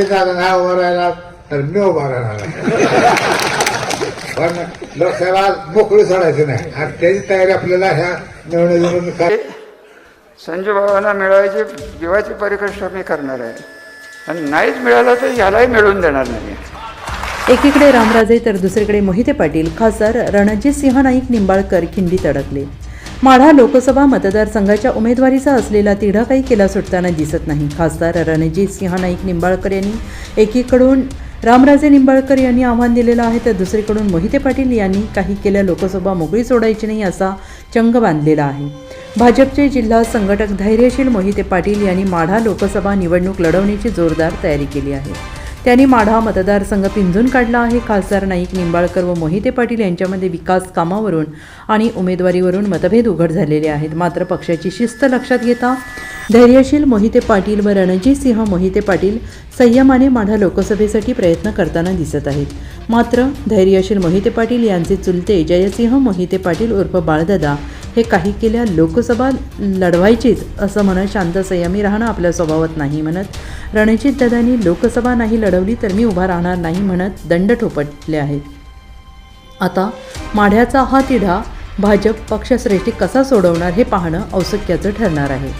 दादा नाही उभा राहिला तर मी उभा राहणार पण लोकसभा मोकळी सोडायची नाही. आणि त्याची तयारी आपल्याला ह्या निवडणुकीतून काय संजू बाबांना मिळवायची जीवाची परिकष्ट मी करणार आहे. आणि नाहीच मिळालं तर ह्यालाही मिळवून देणार नाही. एकीकडे रामराजे तर दुसरीकडे मोहिते पाटील खासदार रणजित सिंह नाईक निंबाळकर खिंडीत अडकले. माढा लोकसभा मतदारसंघाच्या उमेदवारीचा असलेला तिढा काही केला सुटताना दिसत नाही. खासदार रणजित सिंह नाईक निंबाळकर यांनी एकीकडून रामराजे निंबाळकर यांनी आव्हान दिलेलं आहे तर दुसरीकडून मोहिते पाटील यांनी काही केल्या लोकसभा मोकळी सोडायची नाही असा चंग बांधलेला आहे. भाजपचे जिल्हा संघटक धैर्यशील मोहिते पाटील यांनी माढा लोकसभा निवडणूक लढवण्याची जोरदार तयारी केली आहे. त्यांनी माढा मतदारसंघ पिंजून काढला आहे. खासदार नाईक निंबाळकर व मोहिते पाटील यांच्यामध्ये विकास कामावरून आणि उमेदवारीवरून मतभेद उघड झालेले आहेत. मात्र पक्षाची शिस्त लक्षात घेता धैर्यशील मोहिते पाटील व रणजित सिंह मोहिते पाटील संयमाने माढा लोकसभेसाठी प्रयत्न करताना दिसत आहेत. मात्र धैर्यशील मोहिते पाटील यांचे चुलते जयसिंह मोहिते पाटील उर्फ बाळदादा हे काही केल्या लोकसभा लढवायचीच असं म्हणत शांत संयमी राहणं आपल्या स्वभावात नाही म्हणत. रणजित दादांनी लोकसभा नाही लढवली तर मी उभा राहणार नाही म्हणत दंड ठोपटले आहेत. आता माढ्याचा हा तिढा भाजप पक्षश्रेष्ठी कसा सोडवणार हे पाहणं औत्सुक्याचं ठरणार आहे.